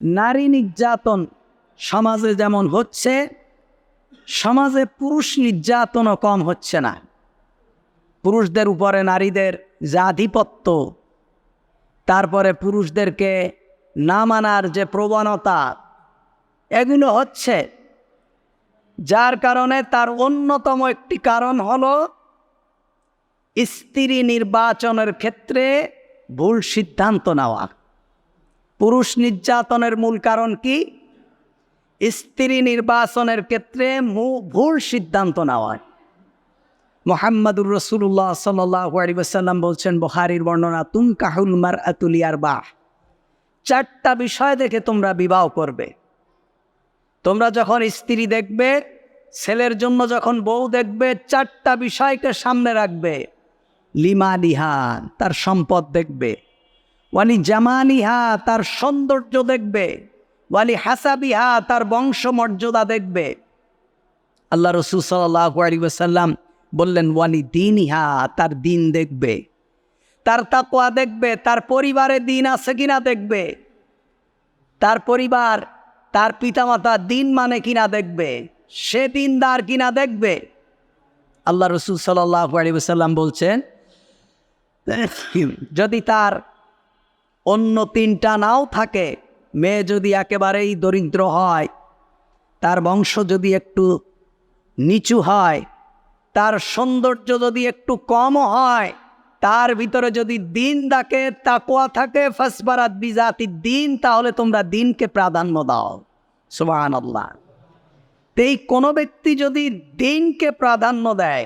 নারী নির্যাতন সমাজে যেমন হচ্ছে, সমাজে পুরুষ নির্যাতনও কম হচ্ছে না। পুরুষদের উপরে নারীদের যে আধিপত্য, তারপরে পুরুষদেরকে না মানার যে প্রবণতা, এগুলো হচ্ছে। যার কারণে তার অন্যতম একটি কারণ হল, স্ত্রী নির্বাচনের ক্ষেত্রে ভুল সিদ্ধান্ত নেওয়া। পুরুষ নির্যাতনের মূল কারণ কি? স্ত্রী নির্বাচনের ক্ষেত্রে ভুল সিদ্ধান্ত নেওয়া। মোহাম্মদুর রসুল্লাহ সাল্লাম বলছেন বহারির বর্ণনা তুম কাহুল মার আতুলিয়ার বাহ চারটা বিষয় দেখে তোমরা বিবাহ করবে। তোমরা যখন স্ত্রী দেখবে, ছেলের জন্য যখন বউ দেখবে, চারটা বিষয়কে সামনে রাখবে। লিমালিহা তার সম্পদ দেখবে। ওয়ালি জামালিহা, তার সৌন্দর্য দেখবে। ওয়ালি হাসাবিহা, তার বংশমর্যাদা দেখবে। আল্লাহ রসুল সাল্লাম বললেন, ওয়ালি দিনইহা তার দিন দেখবে। তার তাকোয়া দেখবে, তার পরিবারে দিন আছে কিনা দেখবে। তার পরিবার, তার পিতামাতা দিন মানে কিনা দেখবে। সে দিনদার কিনা দেখবে? আল্লাহ রসুল সাল্লাহ আলী সাল্লাম বলছেন, যদি তার অন্য তিনটা নাও থাকে। মেয়ে যদি একেবারেই দরিদ্র হয়, তার বংশ যদি একটু নিচু হয়, তার সৌন্দর্য যদি একটু কম হয়, তার ভিতরে যদি দিন ডাকে তাকোয়া থাকে, ফাসবারাত বিজাতি দিন, তাহলে তোমরা দিনকে প্রাধান্য দাও। সুবাহান আল্লাহ এই কোনো ব্যক্তি যদি দিনকে প্রাধান্য দেয়,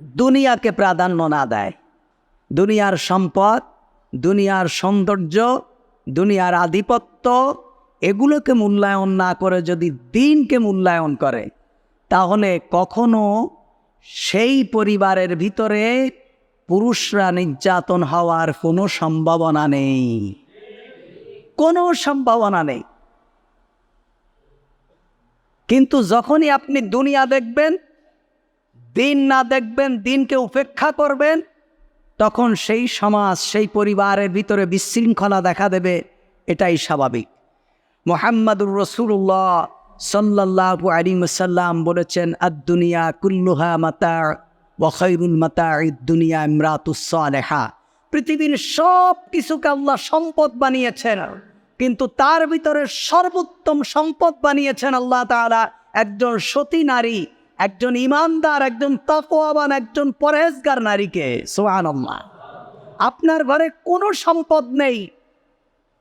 দুনিয়াকে প্রাধান্য না দেয়, দুনিয়ার সম্পদ দুনিয়ার সৌন্দর্য, দুনিয়ার আধিপত্য, এগুলোকে মূল্যায়ন না করে যদি দিনকে মূল্যায়ন করে, তাহলে কখনো সেই পরিবারের ভিতরে পুরুষরা নির্যাতন হওয়ার কোনো সম্ভাবনা নেই। কোনো সম্ভাবনা নেই। কিন্তু যখনই আপনি দুনিয়া দেখবেন, দিন না দেখবেন, দিনকে উপেক্ষা করবেন তখন সেই সমাজ, সেই পরিবারের ভিতরে বিশৃঙ্খলা দেখা দেবে, এটাই স্বাভাবিক। মোহাম্মদুর রসুল্লাহ সাল্লাহু আলী সাল্লাম বলেছেন আদুনিয়া কুল্লুহা মাতা ওয়াখৈরুল মাতা দুনিয়া ইমরাতুসালেহা পৃথিবীর সব কিছুকে আল্লাহ সম্পদ বানিয়েছেন, কিন্তু তার ভিতরে সর্বোত্তম সম্পদ বানিয়েছেন আল্লাহ তাআলা একজন সতী নারী। একজন ইমানদার, একজন তকোয়াবান একজন পরেজগার নারীকে সোহান আপনার ঘরে কোনো সম্পদ নেই,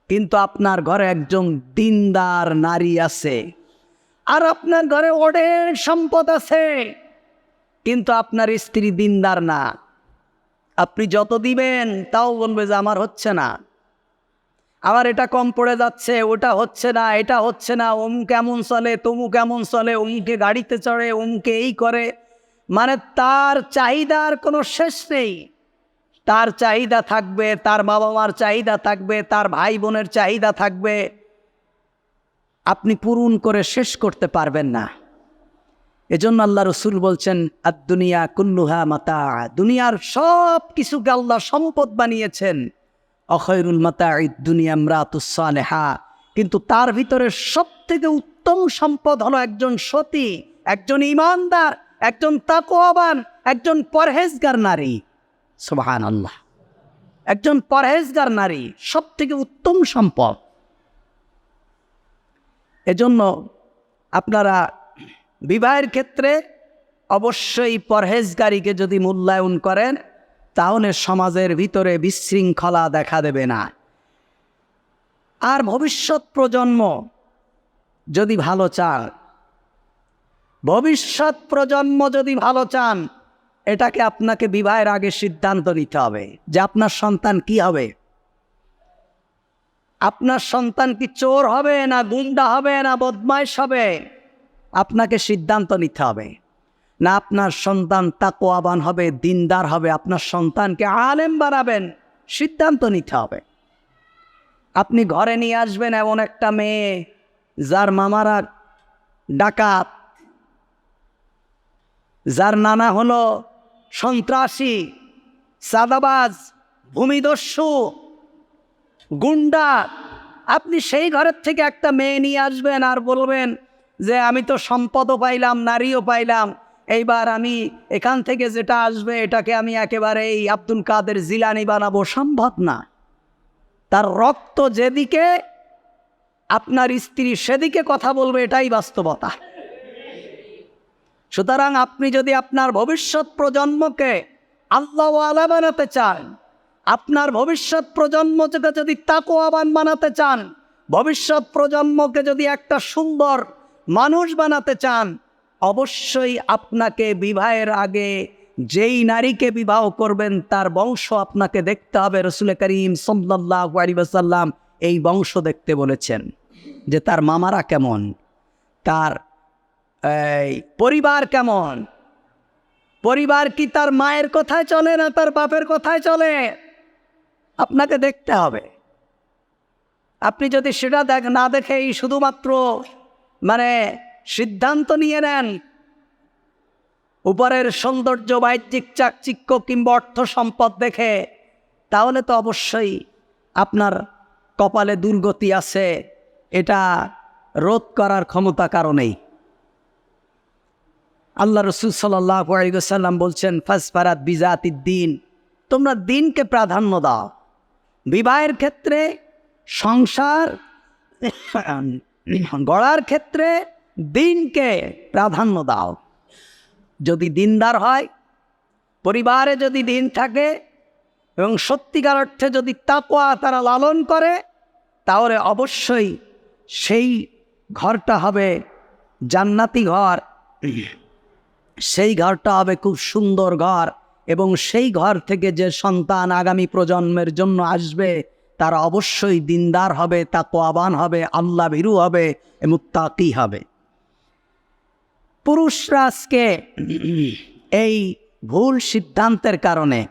কিন্তু আপনার ঘরে একজন দিনদার নারী আছে, আর আপনার ঘরে অনেক সম্পদ আছে, কিন্তু আপনার স্ত্রী দিনদার না। আপনি যত দিবেন, তাও বলবে যে আমার হচ্ছে না। আমার এটা কম পড়ে যাচ্ছে, ওটা হচ্ছে না, এটা হচ্ছে না অমুক কেমন চলে তমু কেমন চলে অমুকে গাড়িতে চড়ে অমুকে এই করে। মানে তার চাহিদার কোনো শেষ নেই। তার চাহিদা থাকবে, তার বাবা মার চাহিদা থাকবে, তার ভাই বোনের চাহিদা থাকবে। আপনি পূরণ করে শেষ করতে পারবেন না। এজন্য আল্লাহ রসুল বলছেন আর দুনিয়া কুল্লুহা মাতা দুনিয়ার সব কিছুকে আল্লাহ সম্পদ বানিয়েছেন। অখৈরুল মাতা দুনিয়া মরাতুসালেহা কিন্তু তার ভিতরে সব থেকে উত্তম সম্পদ হলো একজন সতী, একজন ইমানদার, একজন তাকোয়াবান একজন পরহেজগার নারী। সুবাহান আল্লাহ একজন পরহেজগার নারী সব থেকে উত্তম সম্পদ। এজন্য আপনারা বিবাহের ক্ষেত্রে অবশ্যই পরহেজগারীকে যদি মূল্যায়ন করেন তাহলে সমাজের ভিতরে বিশৃঙ্খলা দেখা দেবে না। আর ভবিষ্যৎ প্রজন্ম যদি ভালো চান, ভবিষ্যৎ প্রজন্ম যদি ভালো চান, এটাকে আপনাকে বিবাহের আগে সিদ্ধান্ত নিতে হবে যে আপনার সন্তান কি হবে। আপনার সন্তান কি চোর হবে না গুন্ডা হবে না বদমাইশ হবে? আপনাকে সিদ্ধান্ত নিতে হবে। না আপনার সন্তান তাকোয়াবান হবে, দিনদার হবে, আপনার সন্তানকে আলেম বানাবেন, সিদ্ধান্ত নিতে হবে। আপনি ঘরে নিয়ে আসবেন এমন একটা মেয়ে, যার মামারা ডাকাত, যার নানা হলো সন্ত্রাসী সাদাবাজ ভূমিদস্যু গুন্ডা আপনি সেই ঘরের থেকে একটা মেয়ে নিয়ে আসবেন আর বলবেন যে, আমি তো সম্পদও পাইলাম, নারীও পাইলাম এইবার আমি এখান থেকে যেটা আসবে, এটাকে আমি একেবারে এই আব্দুল কাদের জিলানি বানাবো, সম্ভব না। তার রক্ত যেদিকে, আপনার স্ত্রী সেদিকে কথা বলবে, এটাই বাস্তবতা। সুতরাং আপনি যদি আপনার ভবিষ্যৎ প্রজন্মকে আল্লাহ আলা বানাতে চান, আপনার ভবিষ্যৎ প্রজন্মকে যদি তাকোয়াবান বানাতে চান, ভবিষ্যৎ প্রজন্মকে যদি একটা সুন্দর মানুষ বানাতে চান অবশ্যই আপনাকে বিবাহের আগে যেই নারীকে বিবাহ করবেন, তার বংশ আপনাকে দেখতে হবে। রসুল করিম সাল্লাহ এই বংশ দেখতে বলেছেন যে তার মামারা কেমন, তার পরিবার কেমন, পরিবার কি তার মায়ের কথায় চলে না তার বাপের কথায় চলে? আপনাকে দেখতে হবে। আপনি যদি সেটা দেখ, না দেখেই শুধুমাত্র মানে সিদ্ধান্ত নিয়ে নেন। উপরের সৌন্দর্য, বাহ্যিক চাকচিক্য কিংবা অর্থ সম্পদ দেখে, তাহলে তো অবশ্যই আপনার কপালে দুর্গতি আছে। এটা রোধ করার ক্ষমতা কারণেই। আল্লাহ রসুল সাল্লাহ বলছেন ফাসফারাত বিজাতি দিন তোমরা দিনকে প্রাধান্য দাও। বিবাহের ক্ষেত্রে, সংসার, গড়ার ক্ষেত্রে দিনকে প্রাধান্য দাও। যদি দিনদার হয়, পরিবারে যদি দিন থাকে এবং সত্যিকার অর্থে যদি তাপোয়া তারা লালন করে, তাহলে অবশ্যই সেই ঘরটা হবে জান্নাতি ঘর। সেই ঘরটা হবে খুব সুন্দর ঘর এবং সেই ঘর থেকে যে সন্তান আগামী প্রজন্মের জন্য আসবে, তারা অবশ্যই দিনদার হবে তাকোয়াবান হবে, আল্লাহ ভীরু হবে এবং তাকি হবে। পুরুষরা আজকে এই ভুল সিদ্ধান্তের কারণে,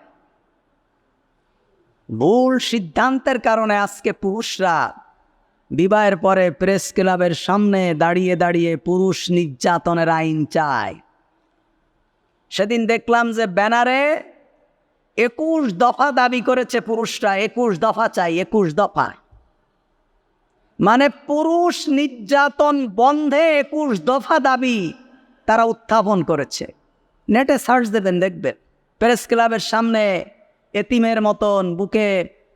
ভুল সিদ্ধান্তের কারণে আজকে পুরুষরা বিবাহের পরে প্রেস ক্লাবের সামনে দাঁড়িয়ে দাঁড়িয়ে পুরুষ নির্যাতনের আইন চায়। সেদিন দেখলাম যে ব্যানারে একুশ দফা দাবি করেছে পুরুষরা, একুশ দফা চাই, একুশ দফা। মানে পুরুষ নির্যাতন বন্ধে একুশ দফা দাবি। তারা উত্থাপন করেছে। নেটে সার্চ দেবেন, দেখবেন। প্রেস ক্লাবের সামনে এতিমের মতন বুকে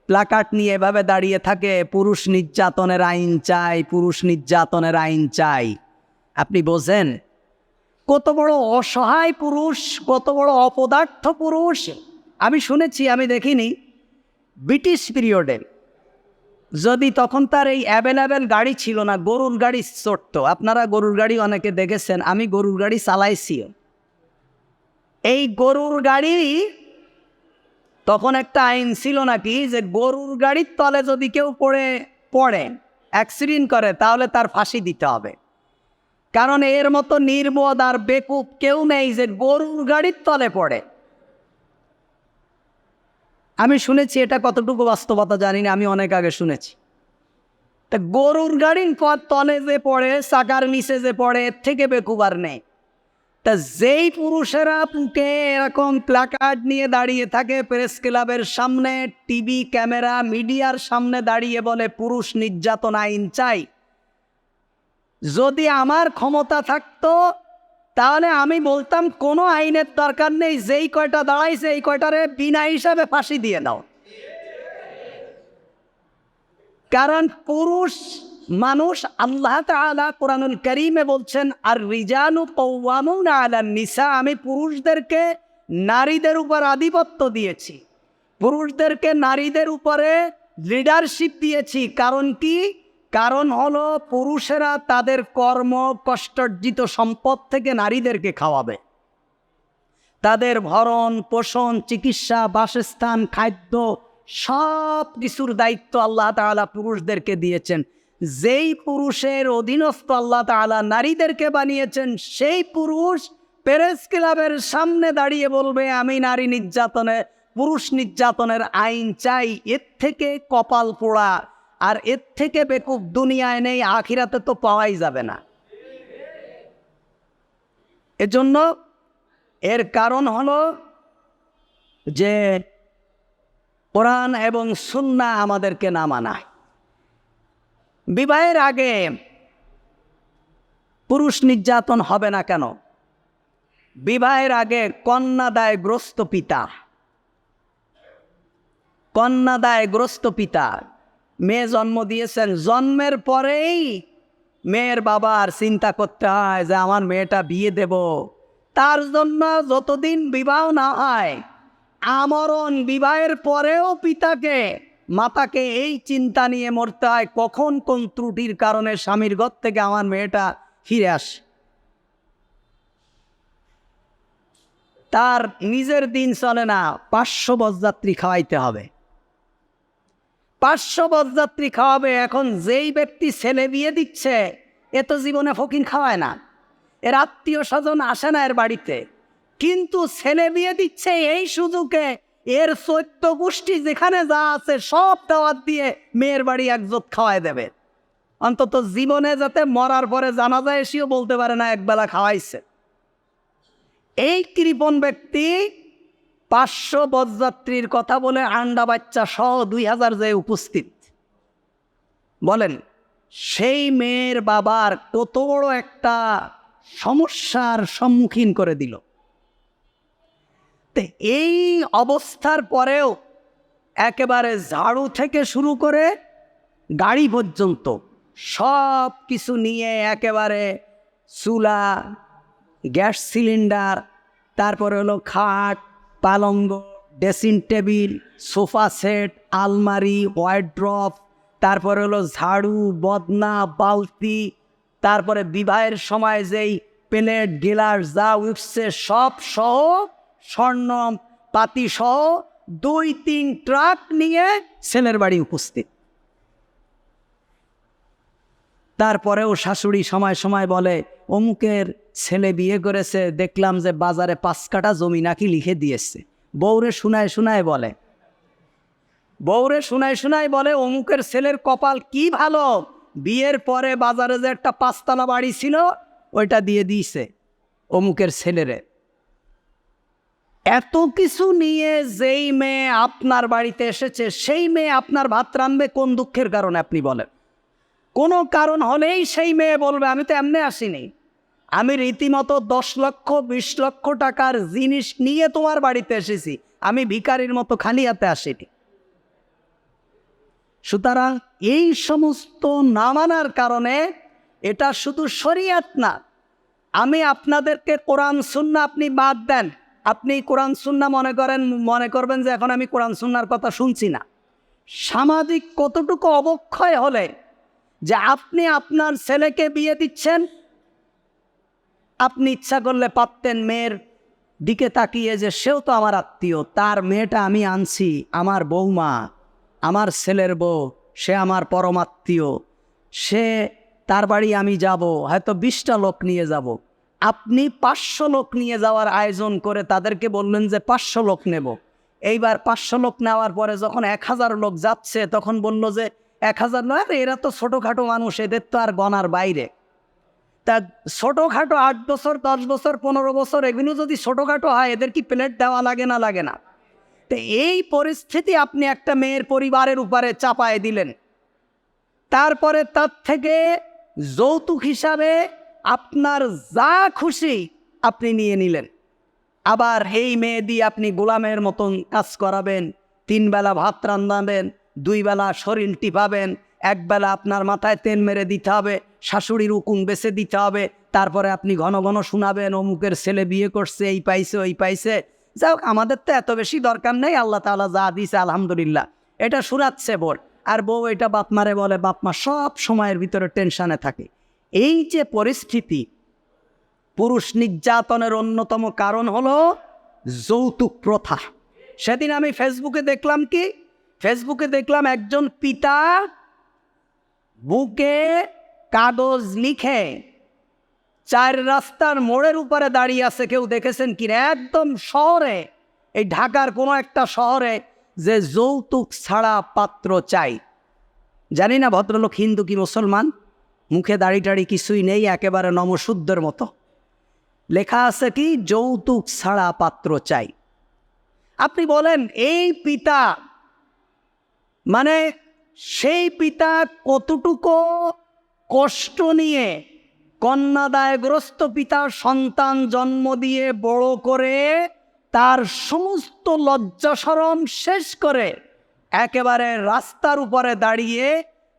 প্লাকাট নিয়ে এভাবে দাঁড়িয়ে থাকে, পুরুষ নির্যাতনের আইন চাই, পুরুষ নির্যাতনের আইন চাই। আপনি বোঝেন? কত বড় অসহায় পুরুষ, কত বড় অপদার্থ পুরুষ। আমি শুনেছি, আমি দেখিনি। ব্রিটিশ পিরিয়ডে যদি তখন তার এই অ্যাভেলেবেল গাড়ি ছিল না, গরুর গাড়ি চড়তো আপনারা গরুর গাড়ি অনেকে দেখেছেন, আমি গরুর গাড়ি চালাইছি এই গরুর গাড়ি তখন একটা আইন ছিল নাকি যে গরুর গাড়ির তলে যদি কেউ পড়ে পড়ে অ্যাক্সিডেন্ট করে, তাহলে তার ফাঁসি দিতে হবে। কারণ এর মতো নির্বোধ আর বেকুব কেউ নেই যে গরুর গাড়ির তলে পড়ে। আমি শুনেছি এটা কতটুকু বাস্তবতা জানি না, আমি অনেক আগে শুনেছি। তা গরুর গাড়ির পর তলে যে পড়ে, চাকার নিচে যে পড়ে, এর থেকে বেকুবার নেই। তা যেই পুরুষেরা পুকে এরকম প্ল্যাকার্ড নিয়ে দাঁড়িয়ে থাকে প্রেস ক্লাবের সামনে টিভি ক্যামেরা মিডিয়ার সামনে দাঁড়িয়ে বলে, পুরুষ নির্যাতন আইন চাই। যদি আমার ক্ষমতা থাকতো তাহলে আমি বলতাম, কোনো আইনের দরকার নেই, যেই কয়টা দাঁড়াইছে এই কয়টারে বিনা হিসাবে ফাঁসি দিয়ে দাও কারণ পুরুষ মানুষ আল্লাহ তাআলা কোরআনুল করিমে বলছেন আর রিজানু কৌয়ামুন আলা নিসা আমি পুরুষদেরকে নারীদের উপর আধিপত্য দিয়েছি। পুরুষদেরকে নারীদের উপরে লিডারশিপ দিয়েছি। কারণ কি? কারণ হলো পুরুষেরা তাদের কর্ম, কষ্টার্জিত সম্পদ থেকে নারীদেরকে খাওয়াবে। তাদের ভরণ, পোষণ, চিকিৎসা, বাসস্থান, খাদ্য সব কিছুর দায়িত্ব আল্লাহ তাআলা পুরুষদেরকে দিয়েছেন। যেই পুরুষের অধীনস্থ আল্লাহ তাআলা নারীদেরকে বানিয়েছেন, সেই পুরুষ প্যারেস ক্লাবের সামনে দাঁড়িয়ে বলবে, আমি নারী নির্যাতনে, পুরুষ নির্যাতনের আইন চাই, এর থেকে কপাল পোড়া। আর এর থেকে বেকুব দুনিয়ায় নেই, আখিরাতে তো পাওয়াই যাবে না। এজন্য এর কারণ হলো যে কোরআন এবং সুন্না আমাদেরকে না বিবাহের আগে পুরুষ নির্যাতন হবে না কেন? বিবাহের আগে কন্যাদায়গ্রস্ত পিতা। কন্যাদায়গ্রস্ত পিতা। মেয়ে জন্ম দিয়েছেন, জন্মের পরেই মেয়ের বাবার চিন্তা করতে হয় যে আমার মেয়েটা বিয়ে দেব। তার জন্য যতদিন বিবাহ না হয়, আমরণ বিবাহের পরেও পিতাকে, মাতাকে এই চিন্তা নিয়ে মরতে হয়, কখন কোন ত্রুটির কারণে স্বামীর ঘর থেকে আমার মেয়েটা ফিরে আসে। তার নিজের দিন চলে না, পাঁচশো বরযাত্রী খাওয়াইতে হবে। পাঁচশো বরযাত্রী খাওয়াবে, এখন যেই ব্যক্তি ছেলে বিয়ে দিচ্ছে, এ তো জীবনে ফকির খাওয়ায় না। এর আত্মীয় স্বজন আসে না এর বাড়িতে। কিন্তু ছেলে বিয়ে দিচ্ছে এই সুযোগে, এর চৈত্য গোষ্ঠী যেখানে যা আছে সব দাওয়াত দিয়ে মেয়ের বাড়ি একজোট খাওয়াই দেবে। অন্তত জীবনে যাতে মরার পরে জানা যায় এসেও বলতে পারে না, একবেলা খাওয়াইছে। এই কৃপণ ব্যক্তি পাঁচশো বরযাত্রীর কথা বলে আন্ডা বাচ্চা সহ দুই হাজার যে উপস্থিত। বলেন, সেই মেয়ের বাবার কত বড় একটা সমস্যার সম্মুখীন করে দিল। এই অবস্থার পরেও একেবারে ঝাড়ু থেকে শুরু করে গাড়ি পর্যন্ত সব কিছু নিয়ে একেবারে চুলা, গ্যাস সিলিন্ডার, তারপরে হলো খাট পালঙ্গ, ড্রেসিং টেবিল, সোফা সেট, আলমারি ওয়াইড্রপ তারপরে হলো ঝাড়ু, বদনা, বালতি, তারপরে বিবাহের সময় যেই প্লেট, গিলাস, যা উঠছে সব সহ স্বর্ণ পাতি সহ দুই তিন ট্রাক নিয়ে ছেলের বাড়ি উপস্থিত। তারপরেও শাশুড়ি সময় সময় বলে, অমুকের ছেলে বিয়ে করেছে, দেখলাম যে বাজারে পাঁচ কাটা জমি নাকি লিখে দিয়েছে। বউরে শুনায় শুনায় বলে। বউরে শুনায় শুনায় বলে, অমুকের ছেলের কপাল কি ভালো? বিয়ের পরে বাজারে যে একটা পাঁচতলা বাড়ি ছিল, ওইটা দিয়ে দিয়েছে অমুকের ছেলেরে। এত কিছু নিয়ে যেই মেয়ে আপনার বাড়িতে এসেছে, সেই মেয়ে আপনার ভাত রানবে কোন দুঃখের কারণে আপনি বলেন? কোনো কারণ হলেই সেই মেয়ে বলবে, আমি তো এমনি আসিনি। আমি রীতিমতো দশ লক্ষ, বিশ লক্ষ টাকার জিনিস নিয়ে তোমার বাড়িতে এসেছি। আমি ভিকারির মতো খালি হাতে আসিনি। সুতরাং এই সমস্ত না মানার কারণে এটা শুধু শরিয়াত না। আমি আপনাদেরকে কোরআন, সুন্না আপনি বাদ দেন। আপনি কোরআন, সুন্না মনে করেন, মনে করবেন যে এখন আমি কোরআন, সুন্নার কথা শুনছি না। সামাজিক কতটুকু অবক্ষয় হলে যে আপনি আপনার ছেলেকে বিয়ে দিচ্ছেন, আপনি ইচ্ছা করলে পারতেন মেয়ের দিকে তাকিয়ে যে সেও তো আমার আত্মীয়, তার মেয়েটা আমি আনছি, আমার বৌমা আমার ছেলের বউ, সে আমার পরমাত্মীয় সে তার বাড়ি আমি যাব, হয়তো বিশটা লোক নিয়ে যাব। আপনি পাঁচশো লোক নিয়ে যাওয়ার আয়োজন করে তাদেরকে বললেন যে পাঁচশো লোক নেব। এইবার পাঁচশো লোক নেওয়ার পরে যখন এক হাজার লোক যাচ্ছে, তখন বলল যে এক হাজার নয় এরা তো ছোটোখাটো মানুষ, এদের তো আর গনার বাইরে। তা ছোটোখাটো আট বছর, দশ বছর, পনেরো বছর এগুলো যদি ছোটোখাটো হয়, এদের কি প্লেট দেওয়া লাগে না লাগে না? তো এই পরিস্থিতি আপনি একটা মেয়ের পরিবারের উপরে চাপায় দিলেন। তারপরে তার থেকে যৌতুক হিসাবে আপনার যা খুশি আপনি নিয়ে নিলেন। আবার এই মেয়ে দিয়ে আপনি গোলামের মতন কাজ করাবেন তিন বেলা ভাত রান্নাবেন দুই বেলা শরীর টিপাবেন একবেলা আপনার মাথায় তেল মেরে দিতে হবে, শাশুড়ির উকুন বেছে দিতে হবে, তারপরে আপনি ঘন ঘন শোনাবেন, অমুকের ছেলে বিয়ে করছে, এই পাইছে, ওই পাইছে। যাই আমাদের তো এত বেশি দরকার নেই, আল্লাহ তালা যা দিছে আলহামদুলিল্লাহ। এটা সুরাচ্ছে বোর আর বউ এটা বাপমারে বলে বাপমা সব সময়ের ভিতরে টেনশানে থাকে। এই যে পরিস্থিতি, পুরুষ নির্যাতনের অন্যতম কারণ হলো যৌতুক প্রথা। সেদিন আমি ফেসবুকে দেখলাম কি ফেসবুকে দেখলাম একজন পিতা বুকে কাগজ লিখে চার রাস্তার মোড়ের উপরে দাঁড়িয়ে আছে। কেউ দেখেছেন কি না? একদম শহরে, এই ঢাকার কোনো একটা শহরে যে যৌতুক ছাড়া পাত্র চাই। জানি না ভদ্রলোক হিন্দু কি মুসলমান? মুখে দাড়ি টাড়ি কিছুই নেই, একেবারে নমশুদ্ধের মতো। লেখা আছে কি? যৌতুক ছাড়া পাত্র চাই। আপনি বলেন, এই পিতা মানে সেই পিতা কতটুকু কষ্ট নিয়ে কন্যাদায়গ্রস্ত পিতা সন্তান জন্ম দিয়ে বড় করে তার সমস্ত লজ্জাসরম শেষ করে একেবারে রাস্তার উপরে দাঁড়িয়ে,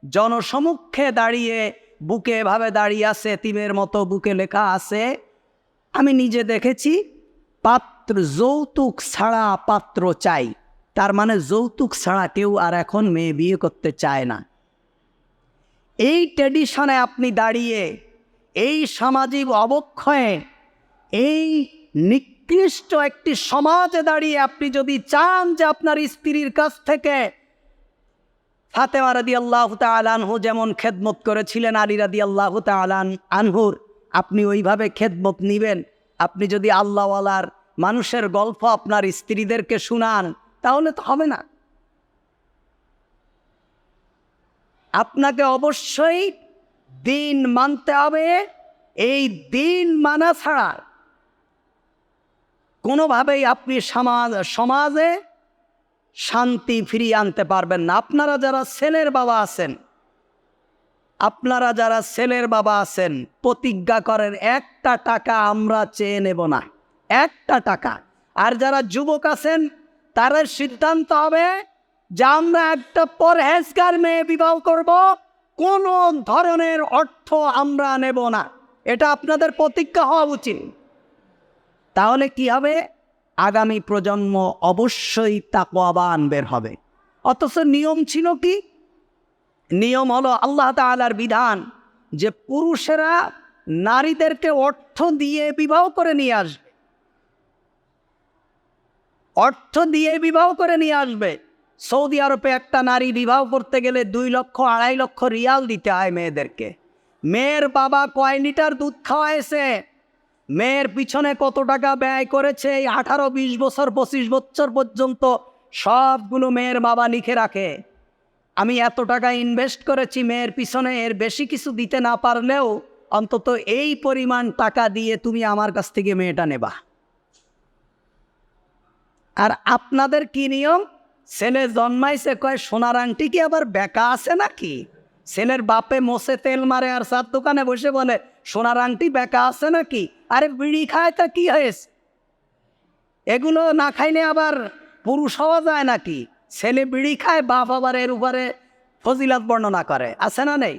জনসমক্ষে দাঁড়িয়ে বুকে এভাবে দাঁড়িয়ে আছে এতিমের মতো বুকে লেখা আছে, আমি নিজে দেখেছি, পাত্র যৌতুক ছাড়া পাত্র চাই। তার মানে যৌতুক ছাড়া কেউ আর এখন মেয়ে বিয়ে করতে চায় না। এই ট্রেডিশনে আপনি দাঁড়িয়ে, এই সামাজিক অবক্ষয়ে, এই নিকৃষ্ট একটি সমাজে দাঁড়িয়ে আপনি যদি চান যে আপনার স্ত্রীর কাছ থেকে ফাতেমা রাদি আল্লাহ আনহু যেমন খেদমত করেছিলেন, আলী রাদি আল্লাহ তালান আনহুর, আপনি ওইভাবে খেদমত নিবেন। আপনি যদি আল্লাহওয়ালার মানুষের গল্প আপনার স্ত্রীদেরকে শুনান তাহলে তো হবে না। আপনাকে অবশ্যই দিন মানতে হবে। এই দিন মানা ছাড়া কোনোভাবেই আপনি সমাজ, সমাজে শান্তি ফিরিয়ে আনতে পারবেন না। আপনারা যারা ছেলের বাবা আছেন, আপনারা যারা ছেলের বাবা আছেন, প্রতিজ্ঞা করেন, একটা টাকা আমরা চেয়ে নেব না। একটা টাকা। আর যারা যুবক আছেন তারা সিদ্ধান্ত হবে যে আমরা একটা পরহেজগার মেয়ে বিবাহ করব। কোনো ধরনের অর্থ আমরা নেব না। এটা আপনাদের প্রতিজ্ঞা হওয়া উচিত। তাহলে কি হবে? আগামী প্রজন্ম অবশ্যই তাকওয়াবান বের হবে। অথচ নিয়ম ছিল কি? নিয়ম হলো আল্লাহ তালার বিধান যে পুরুষেরা নারীদেরকে অর্থ দিয়ে বিবাহ করে নিয়ে আসবে। অর্থ দিয়ে বিবাহ করে নিয়ে আসবে। সৌদি আরবে একটা নারী বিবাহ করতে গেলে দুই লক্ষ, আড়াই লক্ষ রিয়াল দিতে হয় মেয়েদেরকে। মেয়ের বাবা কয় লিটার দুধ খাওয়াইছে? মেয়ের পিছনে কত টাকা ব্যয় করেছে? এই আঠারো, বিশ বছর, পঁচিশ বছর পর্যন্ত সবগুলো মেয়ের বাবা লিখে রাখে। আমি এত টাকা ইনভেস্ট করেছি মেয়ের পিছনে, এর বেশি কিছু দিতে না পারলেও অন্তত এই পরিমাণ টাকা দিয়ে তুমি আমার কাছ থেকে মেয়েটা নেবা। আর আপনাদের কি নিয়ম? ছেলে জন্মাইছে, কয়, সোনার আংটি কি আবার বেকা আছে নাকি? ছেলের বাপে মোসে তেল মারে আর সার দোকানে বসে বলে, সোনার আংটি বেকা আছে নাকি? আরে বিড়ি খায় তা কি হয়েছে? এগুলো না খাইলে আবার পুরুষ হওয়া যায় নাকি? ছেলে বিড়ি খায়, বাপ আবার এর উপরে ফজিলাত বর্ণনা করে। আছে না নেই?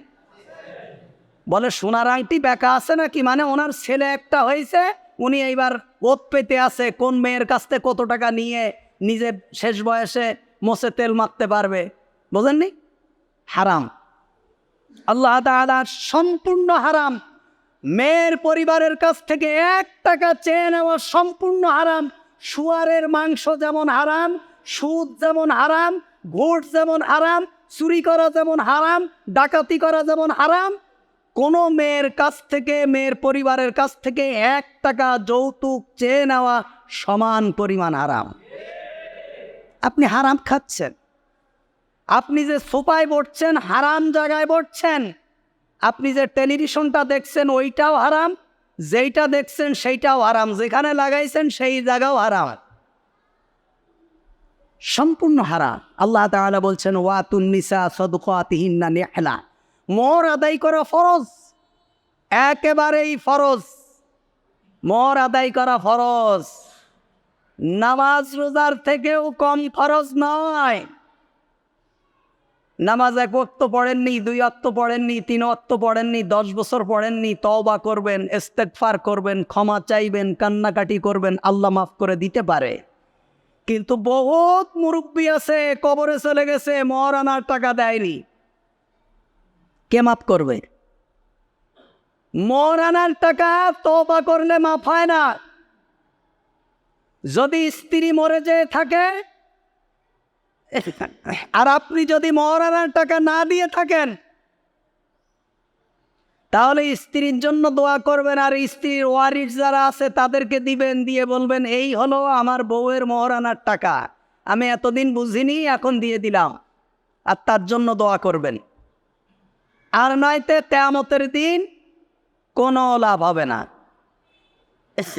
বলে, সোনার আংটি বেকা আছে নাকি? মানে ওনার ছেলে একটা হয়েছে উনি এইবার ওত পেতে আছে কোন মেয়ের কাছ থেকে কত টাকা নিয়ে নিজে শেষ বয়সে মোসে তেল মারতে পারবে। বোঝেননি? হারাম। আল্লাহ তাআলা সম্পূর্ণ হারাম। মেয়ের পরিবারের কাছ থেকে এক টাকা চেয়ে নেওয়া সম্পূর্ণ হারাম। শুয়ারের মাংস যেমন হারাম, সুদ যেমন হারাম ঘোট যেমন হারাম, চুরি করা যেমন হারাম, ডাকাতি করা যেমন হারাম কোনো মেয়ের কাছ থেকে, মেয়ের পরিবারের কাছ থেকে এক টাকা যৌতুক চেয়ে নেওয়া সমান পরিমাণ হারাম। আপনি হারাম খাচ্ছেন। আপনি যে সোফায় বসছেন, হারাম জায়গায় বসছেন, আপনি যে টেলিভিশনটা দেখছেন, ওইটাও হারাম, যেইটা দেখছেন, সেইটাও হারাম, যেখানে লাগাইছেন, সেই জায়গাও হারাম। সম্পূর্ণ হারাম। আল্লাহ তাআলা বলছেন ওয়াতুন্নিসা সদকাতিহিন্না নিহলা। মোর আদায় করা ফরজ। একেবারেই ফরজ। মোর আদায় করা ফরজ। নামাজ রোজার থেকেও কম ফরজ নয়। নামাজ এক অক্ত পড়েননি, দুই অক্ত পড়েননি, তিন অক্ত পড়েননি, দশ বছর পড়েননি, তওবা করবেন, ইস্তেগফার করবেন, ক্ষমা চাইবেন, কান্নাকাটি করবেন, আল্লাহ মাফ করে দিতে পারে। কিন্তু বহুত মুরব্বী আছে, কবরে চলে গেছে মর আনার টাকা দেয়নি। কে মাফ করবে? মর আনার টাকা তওবা করলে মাফ হয় না। যদি স্ত্রী মরে যেয়ে থাকে, আর আপনি যদি মহারানার টাকা না দিয়ে থাকেন, তাহলে স্ত্রীর জন্য দোয়া করবেন, আর স্ত্রীর ওয়ারিস যারা আছে তাদেরকে দিবেন, দিয়ে বলবেন, এই হলো আমার বউয়ের মহারানার টাকা। আমি এতদিন বুঝিনি, এখন দিয়ে দিলাম। আর তার জন্য দোয়া করবেন। আর নয়তে তেমতের দিন কোনো লাভ হবে না।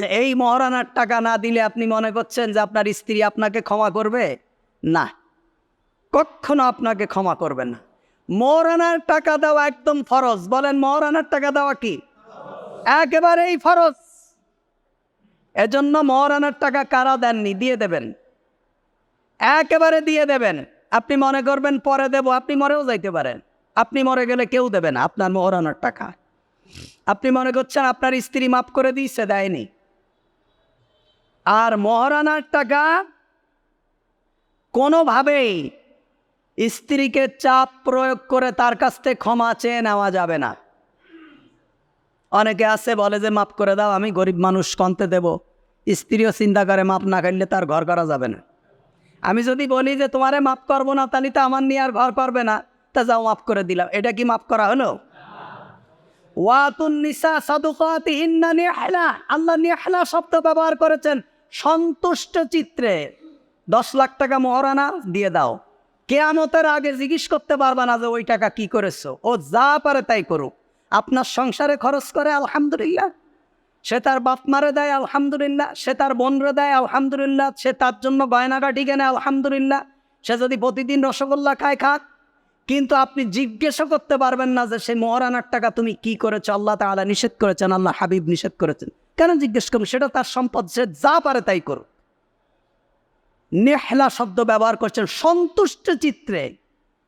এই মহারানার টাকা না দিলে আপনি মনে করছেন যে আপনার স্ত্রী আপনাকে ক্ষমা করবে? না। কখনো আপনাকে ক্ষমা করবেন না। মহারানার টাকা দেওয়া একদম ফরজ। বলেন, মহারানার টাকা দেওয়া কি? একেবারেই ফরজ। এজন্য মহারানার টাকা কারা দেননি? দিয়ে দেবেন। একেবারে দিয়ে দেবেন। আপনি মনে করবেন, পরে দেব। আপনি মরেও যাইতে পারেন। আপনি মরে গেলে কেউ দেবে না, আপনার মহারানার টাকা। আপনি মনে করছেন আপনার স্ত্রী মাফ করে দিয়েছে, দেয়নি। আর মহারানার টাকা কোনোভাবেই স্ত্রীকে চাপ প্রয়োগ করে তার কাছ থেকে ক্ষমা চেয়ে নেওয়া যাবে না। অনেকে আছে বলে যে, মাফ করে দাও, আমি গরিব মানুষ, কনতে দেব। স্ত্রীও চিন্তা করে মাপ না করলে তার ঘর করা যাবে না। আমি যদি বলি যে, তোমারে মাফ করব না, তাহলে তো আমার নিয়ে আর ঘর করবে না। তা যাও মাফ করে দিলাম। এটা কি মাফ করা হলো? ওয়াতুন নিসা সাদুকাতিহিন্না নিহলা। আল্লাহ নিহলা শব্দ ব্যবহার করেছেন সন্তুষ্ট চিত্রে। দশ লাখ টাকা মহারানা দিয়ে দাও। কেয়ামতের আগে জিজ্ঞেস করতে পারবা না যে ওই টাকা কি করেছ। ও যা পারে তাই করুক। আপনার সংসারে খরচ করে আলহামদুলিল্লাহ। সে তার বাপ মারে দেয় আলহামদুলিল্লাহ। সে তার বোনরে দেয় আলহামদুলিল্লাহ। সে তার জন্য গয়নাগাটি কেনে আলহামদুলিল্লাহ। সে যদি প্রতিদিন রসগোল্লা খায়, খাক। কিন্তু আপনি জিজ্ঞেসও করতে পারবেন না যে সেই মহারানার টাকা তুমি কি করেছ? আল্লাহ তাআলা নিষেধ করেছেন, আল্লাহ হাবিব নিষেধ করেছেন। কেন জিজ্ঞেস করুন সেটা তার সম্পদ, সে যা পারে তাই করুক। নেহলা শব্দ ব্যবহার করছেন, সন্তুষ্ট চিত্রে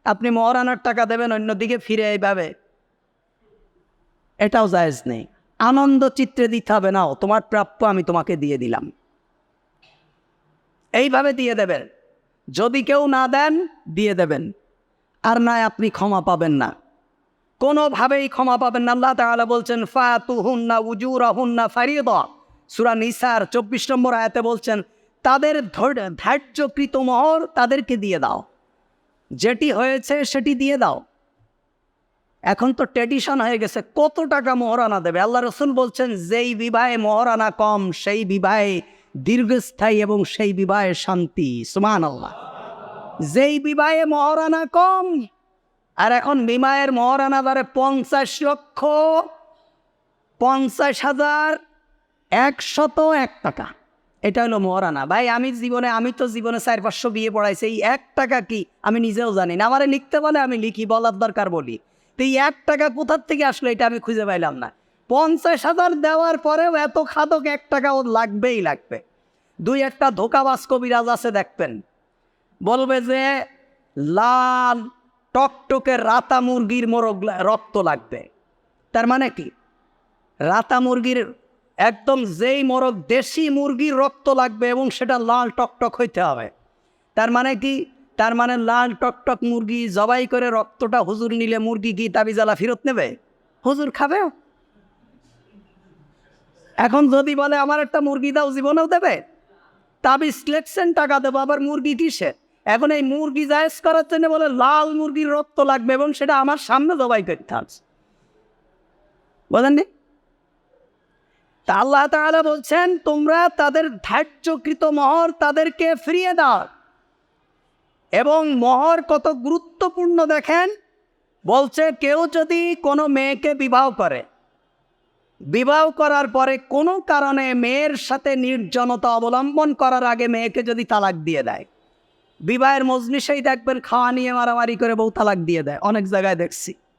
আপনি মহারানার টাকা দেবেন, অন্যদিকে ফিরে এইভাবে। এটাও জায়েজ নেই। আনন্দ চিত্রে দিতে হবে নাও তোমার প্রাপ্য আমি তোমাকে দিয়ে দিলাম। এইভাবে দিয়ে দেবেন। যদি কেউ না দেন, দিয়ে দেবেন। আর নয়, আপনি ক্ষমা পাবেন না। কোনোভাবেই ক্ষমা পাবেন না। আল্লাহ তাআলা বলছেন, ফাতুহুন্না উজুরাহুন্না ফারিদ। সূরা নিসার চব্বিশ নম্বর আয়াতে বলছেন, তাদের ধৈর্য- ধার্যকৃত মহর তাদেরকে দিয়ে দাও। যেটি হয়েছে সেটি দিয়ে দাও। এখন তো ট্রেডিশন হয়ে গেছে, কত টাকা মহারানা দেবে? আল্লাহ রসুল বলছেন, যেই বিবাহে মহারানা কম, সেই বিবাহে দীর্ঘস্থায়ী এবং সেই বিবাহে শান্তি। সুমান আল্লাহ যেই বিবাহে মহারানা কম, আর এখন বিবাহের মহারানা ধরে পঞ্চাশ লক্ষ, পঞ্চাশ হাজার একশত এক টাকা। এটা হলো মহারানা। ভাই, আমি জীবনে, আমি তো জীবনে চার, পাঁচশো বিয়ে পড়াইছি। এই এক টাকা কি? আমি নিজেও জানি না। আমারে লিখতে বলে আমি লিখি, বলার দরকার বলি। তো এই এক টাকা কোথার থেকে আসলো এটা আমি খুঁজে পাইলাম না। পঞ্চাশ হাজার দেওয়ার পরেও এত খাদক এক টাকা ওর লাগবেই লাগবে। দুই একটা ধোকাবাস কবিরাজ আছে, দেখবেন। বলবে যে, লাল টকটকে রাতা মুরগির মোরগ রক্ত লাগবে। তার মানে কি? রাতা মুরগির, একদম যেই মোরগ দেশি মুরগির রক্ত লাগবে এবং সেটা লাল টকটক হইতে হবে। তার মানে কি? তার মানে লাল টকটক মুরগি জবাই করে রক্তটা হুজুর নিলে মুরগি কি তাবিজালা ফেরত নেবে? হুজুর খাবে এখন যদি বলে, আমার একটা মুরগি দাও, জীবনেও দেবে? তাবিজ লেখছেন টাকা দেবো, আবার মুরগি কিসে এখন এই মুরগি জায়েজ করার জন্য বলে লাল মুরগির রক্ত লাগবে এবং সেটা আমার সামনে জবাই করতে হবে। বোঝেননি? তা আল্লাহ তাআলা বলছেন, তোমরা তাদের ধার্যকৃত মহর তাদেরকে ফিরিয়ে দাও এবং মহর কত গুরুত্বপূর্ণ দেখেন। বলছে, কেউ যদি কোনো মেয়েকে বিবাহ করে, বিবাহ করার পরে কোনো কারণে মেয়ের সাথে নির্জনতা অবলম্বন করার আগে মেয়েকে যদি তালাক দিয়ে দেয় বিবাহের মজলিসেই দেখবেন খাওয়া নিয়ে মারামারি করে বউ তালাক দিয়ে দেয়। অনেক জায়গায় দেখছি।